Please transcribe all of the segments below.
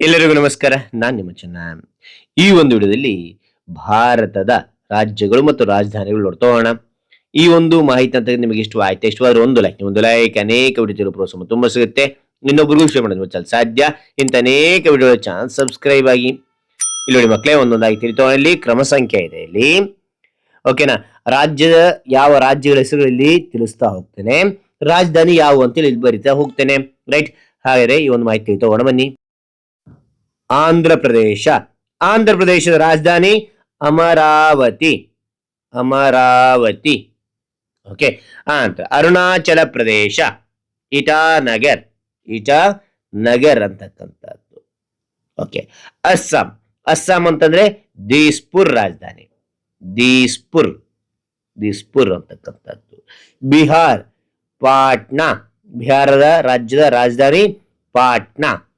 ಎಲ್ಲರಿಗೂ ನಮಸ್ಕಾರ, ನಾನು ನಿಮ್ಮ ಚೆನ್ನ. ಈ ಒಂದು ವಿಡಿಯೋದಲ್ಲಿ ಭಾರತದ ರಾಜ್ಯಗಳು ಮತ್ತು ರಾಜಧಾನಿಗಳು ನೋಡ್ತೋಣ ಈ ಒಂದು ಮಾಹಿತಿ ಅಂತ ನಿಮಗೆ ಇಷ್ಟವಾಯ್ತು? ಇಷ್ಟವಾದ್ರೆ ಒಂದು ಲೈಕ್ ಒಂದು ಲೈಕ್ ಅನೇಕ ವಿಡಿಯೋ ಪ್ರೋತ್ಸಾಹ ತುಂಬಾ ಸಿಗುತ್ತೆ. ಇನ್ನೊಬ್ಬರಿಗೂ ಶೇರ್ ಮಾಡೋದು ಮುಚ್ಚಲು ಸಾಧ್ಯ. ಇಂಥ ಅನೇಕ ವಿಡಿಯೋ ಚಾನಲ್ ಸಬ್ಸ್ಕ್ರೈಬ್ ಆಗಿ. ಇಲ್ಲಿ ನೋಡಿ ಮಕ್ಕಳೇ ಒಂದೊಂದಾಗಿ ತಿಳ್ತೋಣ ಇಲ್ಲಿ ಕ್ರಮ ಸಂಖ್ಯೆ ಇದೆ ಇಲ್ಲಿ. ಓಕೆನಾ ರಾಜ್ಯದ ಯಾವ ರಾಜ್ಯಗಳ ಹೆಸರುಗಳಲ್ಲಿ ತಿಳಿಸ್ತಾ ಹೋಗ್ತೇನೆ. ರಾಜಧಾನಿ ಯಾವ ಅಂತೇಳಿ ಇಲ್ಲಿ ಬರಿತಾ ಹೋಗ್ತೇನೆ. ರೈಟ್ ಹಾಗಾದ್ರೆ ಈ ಒಂದು ಮಾಹಿತಿ ತಗೋಣ ಬನ್ನಿ. ಆಂಧ್ರ ಪ್ರದೇಶ ಆಂಧ್ರ ಪ್ರದೇಶದ ರಾಜಧಾನಿ ಅಮರಾವತಿ. ಅಮರಾವತಿ. ಓಕೆ ಆಂಧ್ರ ಅರುಣಾಚಲ ಪ್ರದೇಶ, ಇಟಾನಗರ್ ಇಟಾನಗರ್ ಅಂತಕ್ಕಂಥದ್ದು. ಓಕೆ, ಅಸ್ಸಾಂ. ಅಸ್ಸಾಂ ಅಂತಂದ್ರೆ ದೀಸ್ಪುರ್ ರಾಜಧಾನಿ. ದೀಸ್ಪುರ್ ದೀಸ್ಪುರ್ ಅಂತಕ್ಕಂಥದ್ದು. ಬಿಹಾರ್, ಪಾಟ್ನಾ. ಬಿಹಾರದ ರಾಜ್ಯದ ರಾಜಧಾನಿ ಪಾಟ್ನಾ.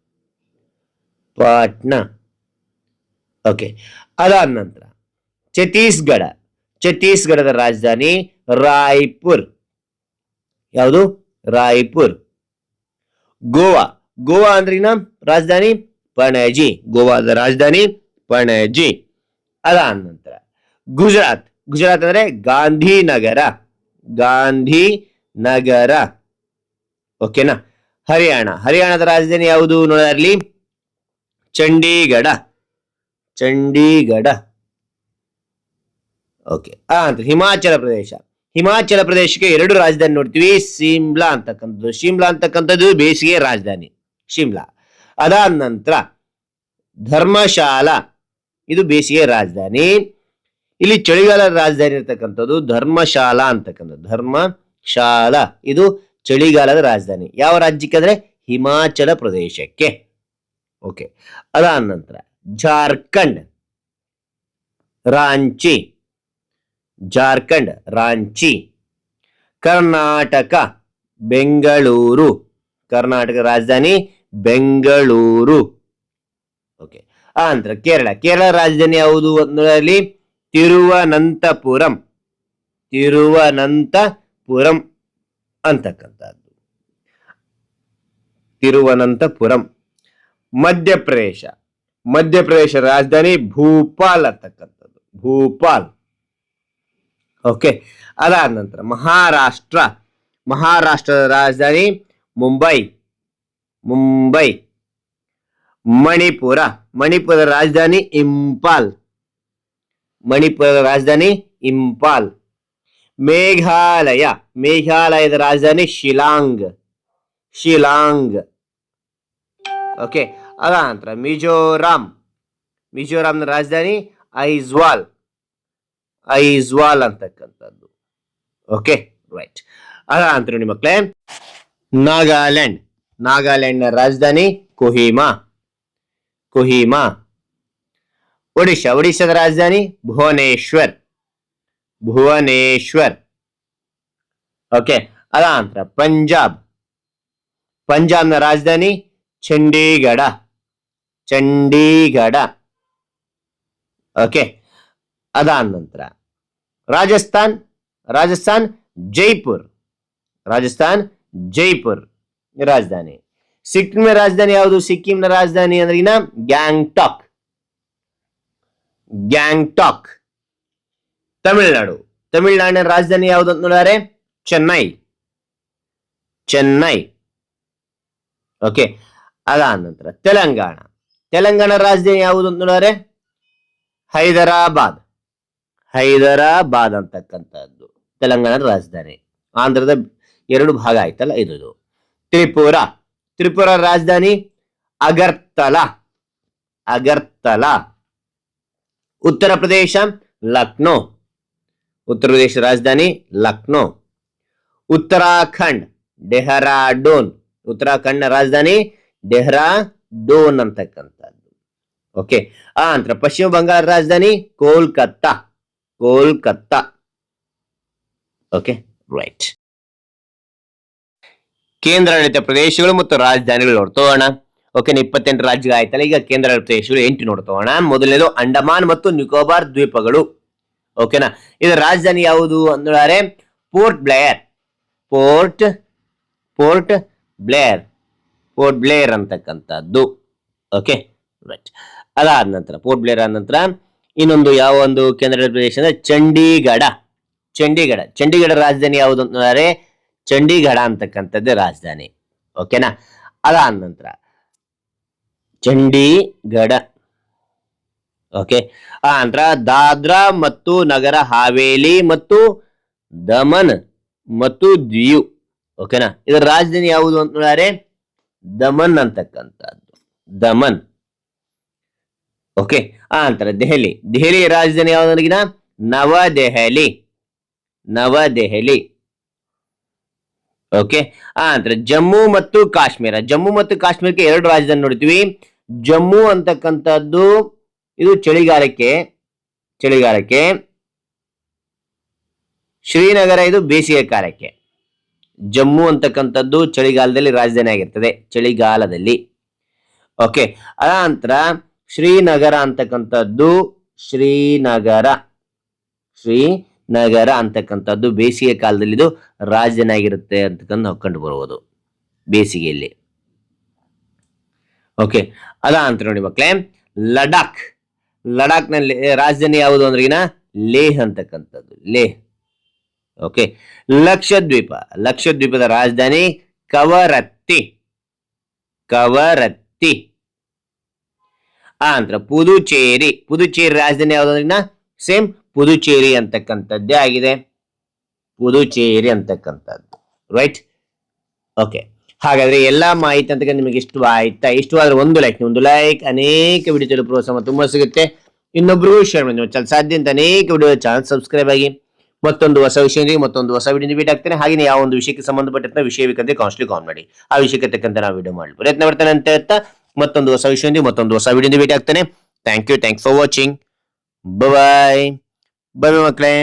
ಪಾಟ್ನಾ. ಓಕೆ ಅದಾದ ನಂತರ ಛತ್ತೀಸ್ಗಢ. ಛತ್ತೀಸ್ಗಢದ ರಾಜಧಾನಿ ರಾಯ್ಪುರ್. ಯಾವುದು? ರಾಯ್ಪುರ್. ಗೋವಾ. ಗೋವಾ ಅಂದ್ರಿನ ರಾಜಧಾನಿ? ಪಣಜಿ. ಗೋವಾದ ರಾಜಧಾನಿ ಪಣಜಿ. ಅದಾದ ನಂತರ ಗುಜರಾತ್. ಗುಜರಾತ್ ಅಂದ್ರೆ ಗಾಂಧಿನಗರ. ಗಾಂಧಿ ನಗರ ಓಕೆನಾ ಹರಿಯಾಣ. ಹರಿಯಾಣದ ರಾಜಧಾನಿ ಯಾವುದು ನೋಡಲಿ ಚಂಡೀಗಢ. ಚಂಡೀಗಢ. ಓಕೆ ಅಂತ, ಹಿಮಾಚಲ ಪ್ರದೇಶ. ಹಿಮಾಚಲ ಪ್ರದೇಶಕ್ಕೆ ಎರಡು ರಾಜಧಾನಿ ನೋಡ್ತೀವಿ, ಶಿಮ್ಲಾ ಅಂತಕ್ಕಂಥದ್ದು. ಶಿಮ್ಲಾ ಅಂತಕ್ಕಂಥದ್ದು ಬೇಸಿಗೆ ರಾಜಧಾನಿ, ಶಿಮ್ಲಾ. ಅದಾದ ನಂತರ ಧರ್ಮಶಾಲಾ, ಇದು ಬೇಸಿಗೆ ರಾಜಧಾನಿ. ಇಲ್ಲಿ ಚಳಿಗಾಲದ ರಾಜಧಾನಿ ಇರ್ತಕ್ಕಂಥದ್ದು ಧರ್ಮಶಾಲಾ ಅಂತಕ್ಕಂಥದ್ದು. ಧರ್ಮಶಾಲಾ, ಇದು ಚಳಿಗಾಲದ ರಾಜಧಾನಿ. ಯಾವ ರಾಜ್ಯಕ್ಕೆ ಅಂದ್ರೆ ಹಿಮಾಚಲ ಪ್ರದೇಶಕ್ಕೆ. ಓಕೆ ಅದಾದ ನಂತರ ಜಾರ್ಖಂಡ್. ರಾಂಚಿ. ಜಾರ್ಖಂಡ್, ರಾಂಚಿ. ಕರ್ನಾಟಕ, ಬೆಂಗಳೂರು. ಕರ್ನಾಟಕ ರಾಜಧಾನಿ, ಬೆಂಗಳೂರು. ಓಕೆ ಆ ನಂತರ ಕೇರಳ. ಕೇರಳ ರಾಜಧಾನಿ ಯಾವುದು ಒಂದರಲ್ಲಿ? ತಿರುವನಂತಪುರಂ. ತಿರುವನಂತಪುರಂ ಅಂತಕ್ಕಂಥದ್ದು. ತಿರುವನಂತಪುರಂ. ಮಧ್ಯಪ್ರದೇಶ ಮಧ್ಯಪ್ರದೇಶ ರಾಜಧಾನಿ ಭೂಪಾಲ್ ಅಂತಕ್ಕಂಥದ್ದು ಭೂಪಾಲ್ ಓಕೆ ಅದಾದ ನಂತರ ಮಹಾರಾಷ್ಟ್ರ ಮಹಾರಾಷ್ಟ್ರದ ರಾಜಧಾನಿ ಮುಂಬೈ ಮುಂಬೈ ಮಣಿಪುರ ಮಣಿಪುರದ ರಾಜಧಾನಿ ಇಂಪಾಲ್ ಮಣಿಪುರದ ರಾಜಧಾನಿ ಇಂಪಾಲ್ ಮೇಘಾಲಯ ಮೇಘಾಲಯದ ರಾಜಧಾನಿ ಶಿಲಾಂಗ್ ಶಿಲಾಂಗ್ ಓಕೆ ಅದ ನಂತರ ಮಿಜೋರಾಂ. ಮಿಜೋರಾಂನ ರಾಜಧಾನಿ ಐಜ್ವಾಲ್. ಐಜ್ವಾಲ್ ಅಂತಕ್ಕಂಥದ್ದು. ಓಕೆ ರೈಟ್ ಅದ ನಂತರ ನಿಮ್ಮ ಮಕ್ಕಳೇ ನಾಗಾಲ್ಯಾಂಡ್. ನಾಗಾಲ್ಯಾಂಡ್ನ ರಾಜಧಾನಿ ಕೊಹಿಮಾ. ಕೊಹಿಮಾ. ಒಡಿಶಾ. ಒಡಿಶಾದ ರಾಜಧಾನಿ ಭುವನೇಶ್ವರ್. ಭುವನೇಶ್ವರ್. ಓಕೆ ಅದ ನಂತರ ಪಂಜಾಬ್. ಪಂಜಾಬ್ನ ರಾಜಧಾನಿ ಚಂಡೀಗಢ. ಚಂಡೀಗಢ. ಓಕೆ ಅದಾದ ನಂತರ ರಾಜಸ್ಥಾನ್ ರಾಜಸ್ಥಾನ್, ಜೈಪುರ್. ರಾಜಸ್ಥಾನ್, ಜೈಪುರ್ ರಾಜಧಾನಿ. ಸಿಕ್ಕಿಂನ ರಾಜಧಾನಿ ಯಾವುದು? ಸಿಕ್ಕಿಂನ ರಾಜಧಾನಿ ಅಂದ್ರೆ ಗ್ಯಾಂಗ್ಟಾಕ್. ಗ್ಯಾಂಗ್ಟಾಕ್. ತಮಿಳುನಾಡು. ತಮಿಳುನಾಡಿನ ರಾಜಧಾನಿ ಯಾವುದು ಅಂತ ನೋಡಿದರೆ? ಚೆನ್ನೈ. ಚೆನ್ನೈ. ಓಕೆ ಅದಾದ ನಂತರ ತೆಲಂಗಾಣ. ತೆಲಂಗಾಣ ರಾಜಧಾನಿ ಯಾವುದು ಅಂತ ನೋಡಿದ್ರೆ ಹೈದರಾಬಾದ್. ಹೈದರಾಬಾದ್ ಅಂತಕ್ಕಂಥದ್ದು. ತೆಲಂಗಾಣದ ರಾಜಧಾನಿ. ಆಂಧ್ರದ ಎರಡು ಭಾಗ ಆಯ್ತಲ್ಲ ಇದು ತ್ರಿಪುರ. ತ್ರಿಪುರ ರಾಜಧಾನಿ ಅಗರ್ತಲ. ಅಗರ್ತಲ. ಉತ್ತರ ಪ್ರದೇಶ ಲಕ್ನೋ. ಉತ್ತರ ಪ್ರದೇಶ ರಾಜಧಾನಿ ಲಕ್ನೋ. ಉತ್ತರಾಖಂಡ್. ಡೆಹರಾಡೋನ್. ಉತ್ತರಾಖಂಡ್ನ ರಾಜಧಾನಿ ಡೆಹ್ರಾಡೂನ್ ಅಂತಕ್ಕಂಥದ್ದು. ಓಕೆ ಆ ನಂತರ ಪಶ್ಚಿಮ ಬಂಗಾಳ ರಾಜಧಾನಿ ಕೋಲ್ಕತ್ತಾ. ಕೋಲ್ಕತ್ತಾ. ಓಕೆ ರೈಟ್ ಕೇಂದ್ರಾಡಳಿತ ಪ್ರದೇಶಗಳು ಮತ್ತು ರಾಜಧಾನಿಗಳು ನೋಡ್ತೋಣ ಓಕೆ ಇಪ್ಪತ್ತೆಂಟು ರಾಜ್ಯಗಳು ಆಯ್ತಲ್ಲ, ಈಗ ಕೇಂದ್ರಾಡಳಿತ ಪ್ರದೇಶಗಳು ಎಂಟು ನೋಡ್ತೋಣ ಮೊದಲನೇದು ಅಂಡಮಾನ್ ಮತ್ತು ನಿಕೋಬಾರ್ ದ್ವೀಪಗಳು. ಓಕೆನಾ ಇದರ ರಾಜಧಾನಿ ಯಾವುದು ಅಂದ್ರೆ port blair port port blair. Port blair ಅಂತಕ್ಕಂಥದ್ದು. ಓಕೆ ರೈಟ್ ಅದಾದ ನಂತರ, ಪೋರ್ಟ್ ಬ್ಲೇರ್ ಆದ ನಂತರ, ಇನ್ನೊಂದು ಯಾವ ಒಂದು ಕೇಂದ್ರ ಪ್ರದೇಶ ಅಂದ್ರೆ ಚಂಡೀಗಢ. ಚಂಡೀಗಢ ಚಂಡೀಗಢ ರಾಜಧಾನಿ ಯಾವುದು ಅಂತಂದರೆ ಚಂಡೀಗಢ ಅಂತಕ್ಕಂಥದ್ದೇ ರಾಜಧಾನಿ. ಓಕೆನಾ ಅದಾದ ನಂತರ, ಚಂಡೀಗಢ. ಓಕೆ ಆ ನಂತರ ದಾದ್ರಾ ಮತ್ತು ನಗರ ಹಾವೇಲಿ ಮತ್ತು ದಮನ್ ಮತ್ತು ದಿಯು ಓಕೆನಾ ಇದರ ರಾಜಧಾನಿ ಯಾವುದು ಅಂತ ನೋಡಿದ್ರೆ ದಮನ್ ಅಂತಕ್ಕಂಥದ್ದು. ದಮನ್. ಓಕೆ ಆ ನಂತರ ದೆಹಲಿ. ದೆಹಲಿ ರಾಜಧಾನಿ ಯಾವ್ದನಿಗಿನ ನವದೆಹಲಿ. ನವದೆಹಲಿ. ಓಕೆ ಆ ನಂತರ ಜಮ್ಮು ಮತ್ತು ಕಾಶ್ಮೀರ. ಜಮ್ಮು ಮತ್ತು ಕಾಶ್ಮೀರಕ್ಕೆ ಎರಡು ರಾಜಧಾನಿ ನೋಡ್ತೀವಿ ಜಮ್ಮು ಅಂತಕ್ಕಂಥದ್ದು, ಇದು ಚಳಿಗಾಲಕ್ಕೆ ಚಳಿಗಾಲಕ್ಕೆ. ಶ್ರೀನಗರ, ಇದು ಬೇಸಿಗೆ ಕಾಲಕ್ಕೆ. ಜಮ್ಮು ಅಂತಕ್ಕಂಥದ್ದು ಚಳಿಗಾಲದಲ್ಲಿ ರಾಜಧಾನಿ ಆಗಿರ್ತದೆ, ಚಳಿಗಾಲದಲ್ಲಿ. ಓಕೆ ಅನಂತರ ಶ್ರೀನಗರ ಅಂತಕ್ಕಂಥದ್ದು ಶ್ರೀನಗರ. ಶ್ರೀನಗರ ಅಂತಕ್ಕಂಥದ್ದು ಬೇಸಿಗೆ ಕಾಲದಲ್ಲಿ ಇದು ರಾಜಧಾನಿ ಆಗಿರುತ್ತೆ ಅಂತಕ್ಕಂಥ ನಾವು ಕಂಡು ಬರುವುದು ಬೇಸಿಗೆಯಲ್ಲಿ. ಓಕೆ ಅದ ಅಂತ ನೋಡಿ ಮಕ್ಕಳೇ ಲಡಾಖ್. ಲಡಾಖ್ನಲ್ಲಿ, ರಾಜಧಾನಿ ಯಾವುದು ಅಂದ್ರೆ ಲೇಹ್ ಅಂತಕ್ಕಂಥದ್ದು, ಲೇಹ್. ಓಕೆ. ಲಕ್ಷದ್ವೀಪ. ಲಕ್ಷದ್ವೀಪದ ರಾಜಧಾನಿ ಕವರತ್ತಿ. ಕವರತ್ತಿ. ಆ ನಂತರ ಪುದುಚೇರಿ. ಪುದುಚೇರಿ ರಾಜಧಾನಿ ಯಾವ್ದಂದ್ರಿನ ಸೇಮ್ ಪುದುಚೇರಿ ಅಂತಕ್ಕಂಥದ್ದೇ ಆಗಿದೆ. ಪುದುಚೇರಿ ಅಂತಕ್ಕಂಥದ್ದು. ರೈಟ್? ಓಕೆ. ಹಾಗಾದ್ರೆ ಎಲ್ಲಾ ಮಾಹಿತಿ ಅಂತ ನಿಮಗೆ ಇಷ್ಟ ಆಯ್ತಾ? ಇಷ್ಟವಾದ್ರೆ ಒಂದು ಲೈಕ್ ಒಂದು ಲೈಕ್. ಅನೇಕ ವಿಡಿಯೋ ಪ್ರೋತ್ಸಾಹ ತುಂಬಾ ಸಿಗುತ್ತೆ. ಇನ್ನೊಬ್ರಿಗೂ ಶೇರ್ ಮಾಡಿ. ಸಾಧ್ಯ ಅಂತ ಅನೇಕ ವಿಡಿಯೋ ಚಾನಲ್ ಸಬ್ಸ್ಕ್ರೈಬ್ ಆಗಿ. ಮತ್ತೊಂದು ಹೊಸ ವಿಷಯದೊಂದಿಗೆ ಮತ್ತೊಂದು ಹೊಸ ವಿಡಿಯೋ ಭೇಟಿ ಆಗ್ತೇನೆ. ಹಾಗೆ ಯಾವ ಒಂದು ವಿಷಯಕ್ಕೆ ಸಂಬಂಧಪಟ್ಟಂತ ವಿಷಯ ಬೇಕಂದ್ರೆ ಕಾನ್ಸ್ಟ್ಲಿ ಕಾಲ್ ಮಾಡಿ. ಆ ವಿಷಯಕ್ಕೆ ತಕ್ಕಂತ ನಾವು ವಿಡಿಯೋ ಮಾಡಿ ಪ್ರಯತ್ನ ಪಡ್ತೇನೆ ಅಂತ ಹೇಳ್ತಾ ಮತ್ತೊಂದು ಹೊಸ ವಿಷಯದೊಂದಿಗೆ ಮತ್ತೊಂದು ಹೊಸ ವಿಡಿಯೋ ಭೇಟಿ ಆಗ್ತೇನೆ. Thank you thanks for watching bye bye ಮಕ್ಕಳೇ.